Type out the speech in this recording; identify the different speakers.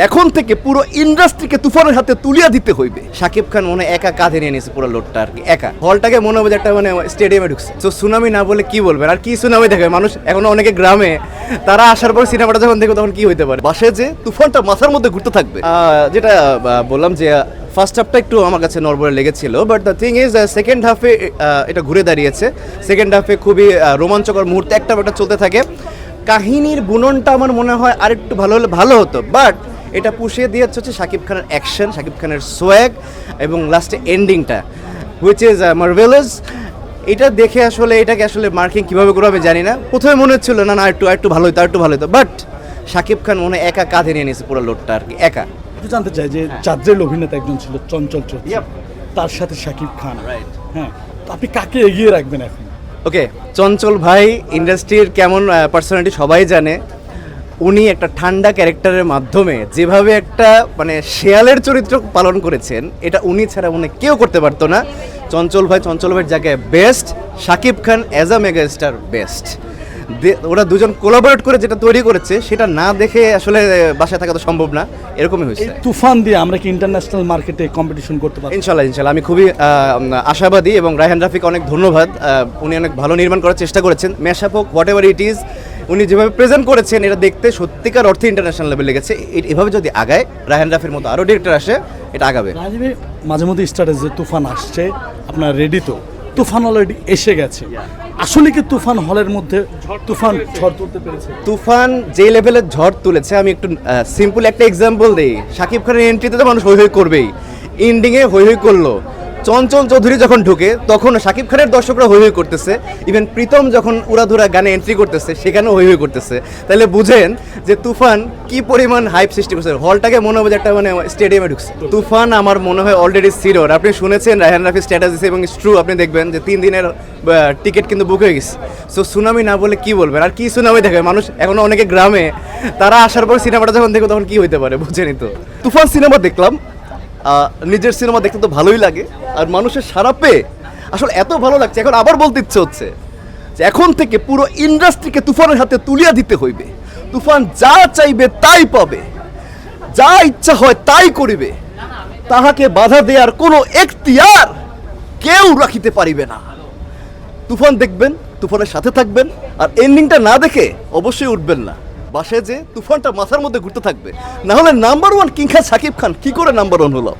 Speaker 1: এখন থেকে পুরো ইন্ডাস্ট্রিকে তুফানের হাতে তুলিয়া দিতে হইবে। শাকিব খান মনে একা কাঁধে নিয়ে নিয়েছে পুরো লোডটা আর কি একা। হলটাকে মনে হবে একটা মানে স্টেডিয়ামে ঢুকছে। তো সুনামি না বলে কি বলবেন? আর কি সুনামি দেখে মানুষ এখন অনেকে গ্রামে তারা আসার পর সিনেমাটা যখন দেখবে তখন কি হইতে পারে? বাসে যে তুফানটা মাথার মধ্যে ঘুরতে থাকবে। যেটা বললাম যে ফার্স্ট হাফটা একটু আমার কাছে নরবরে লেগেছিল but the thing is second হাফে এটা ঘুরে দাঁড়িয়েছে। সেকেন্ড হাফে খুবই রোমাঞ্চকর মুহূর্তে একটা একটা চলতে থাকে। কাহিনীর বুননটা আমার মনে হয় আরেকটু ভালো হলে ভালো হতো বাট এটা পুষিয়ে দিয়ে হচ্ছে শাকিব খানের অ্যাকশন শাকিব খানের সোয়াগ এবং লাস্টে এন্ডিংটা হুইচ ইজ মার্ভেলাস এটা দেখে আসলে এটাকে আসলে মার্কিং কীভাবে করব আমি জানি না। প্রথমে মনে হচ্ছিল না না একটু একটু ভালো হতো একটু ভালো হতো বাট শাকিব খান মনে হয় একা কাঁধে নিয়ে নিয়েছে পুরো লোডটা আর কি একা।
Speaker 2: একটু জানতে চাই যে চাঁদের অভিনেতা একজন ছিল চঞ্চল চৌধুরী। তার সাথে শাকিব খান।
Speaker 1: রাইট
Speaker 2: হ্যাঁ আপনি কাকে এগিয়ে রাখবেন এখন?
Speaker 1: ওকে চঞ্চল ভাই ইন্ডাস্ট্রির কেমন পার্সোনালিটি সবাই জানে। উনি একটা ঠান্ডা ক্যারেক্টারের মাধ্যমে যেভাবে একটা মানে শেয়ালের চরিত্র পালন করেছেন এটা উনি ছাড়া উনি কেউ করতে পারতো না। চঞ্চল ভাই চঞ্চল ভাইয়ের জায়গায় best Shakib Khan as a mega star best ওরা দুজন কোলাবোরেট করে যেটা তৈরি করেছে সেটা না দেখে আসলে বাসায় থাকা তো সম্ভব না। এরকমই হয়েছে।
Speaker 2: তুফান দিয়ে আমরা কি ইন্টারন্যাশনাল মার্কেটে কম্পিটিশন করতে পারি
Speaker 1: ইনশাল্লাহ ইনশাল্লাহ। আমি খুবই আশাবাদী এবং রায়হান রাফিক অনেক ধন্যবাদ। উনি অনেক ভালো নির্মাণ করার চেষ্টা করেছেন। মেশাপ হোক হোয়াট এভার ইট ইজ উনি যেভাবে প্রেজেন্ট করেছেন এটা দেখতে সত্যিকার অর্থে ইন্টারন্যাশনাল লেভেল লেগেছে। এভাবে যদি আগায় রায়হান রাফির মতো আরও ডিরেক্টর আসে এটা আগাবে।
Speaker 2: মাঝে মধ্যে স্টারে যে তুফান আসছে আপনার রেডি তো? তুফান অলরেডি এসে গেছে। আসলে কি তুফান হলের মধ্যে তুফান ঝড় তুলতে পেরেছে?
Speaker 1: তুফান যে লেভেলের ঝড় তুলেছে আমি একটু সিম্পল একটা এক্সাম্পল দিই। শাকিব খানের এন্ট্রিতে তো মানুষ হই হই করবেই। এন্ডিংয়ে হই হই করল। চঞ্চল চৌধুরী যখন ঢুকে, তখন শাকিব খানের দর্শকরা হৈ হই করতেছে। ইভেন প্রীতম যখন উড়াধুরা গানে এন্ট্রি করতেছে, সেখানেও হই হৈ করতেছে। তাহলে বুঝেন যে তুফান কি পরিমাণ হাইপ সৃষ্টি করছে। হলটাকে মনে হবে একটা মানে স্টেডিয়ামে ঢুকছে। তুফান আমার মনে হয় অলরেডি সিরোর আপনি শুনেছেন রায়হান রাফি স্ট্যাটাস এবং ট্রু আপনি দেখবেন যে তিন দিনের টিকিট কিন্তু বুক হয়ে গেছে। সো সুনামি না বলে কি বলবেন? আর কি সুনামি দেখে? মানুষ এখন অনেকে গ্রামে, তারা আসার পর সিনেমাটা যখন দেখবে তখন কি হইতে পারে? বুঝেনি তো। তুফান সিনেমা দেখলাম। নিজের সিনেমা দেখতে তো ভালোই লাগে। আর মানুষের সারা পেয়ে আসলে এত ভালো লাগছে। এখন আবার বলতে ইচ্ছে হচ্ছে যে এখন থেকে পুরো ইন্ডাস্ট্রিকে তুফানের হাতে তুলিয়া দিতে হইবে। তুফান যা চাইবে তাই পাবে। যা ইচ্ছা হয় তাই করিবে। তাহাকে বাধা দেওয়ার কোনো এখতিয়ার কেউ রাখিতে পারিবে না। তুফান দেখবেন, তুফানের সাথে থাকবেন, আর এন্ডিংটা না দেখে অবশ্যই উঠবেন না। বাসে যে তুফানটা মাথার মধ্যে ঘুরতে থাকবে। না হলে number one king Khan Shakib Khan কি করে নাম্বার ওয়ান হলো?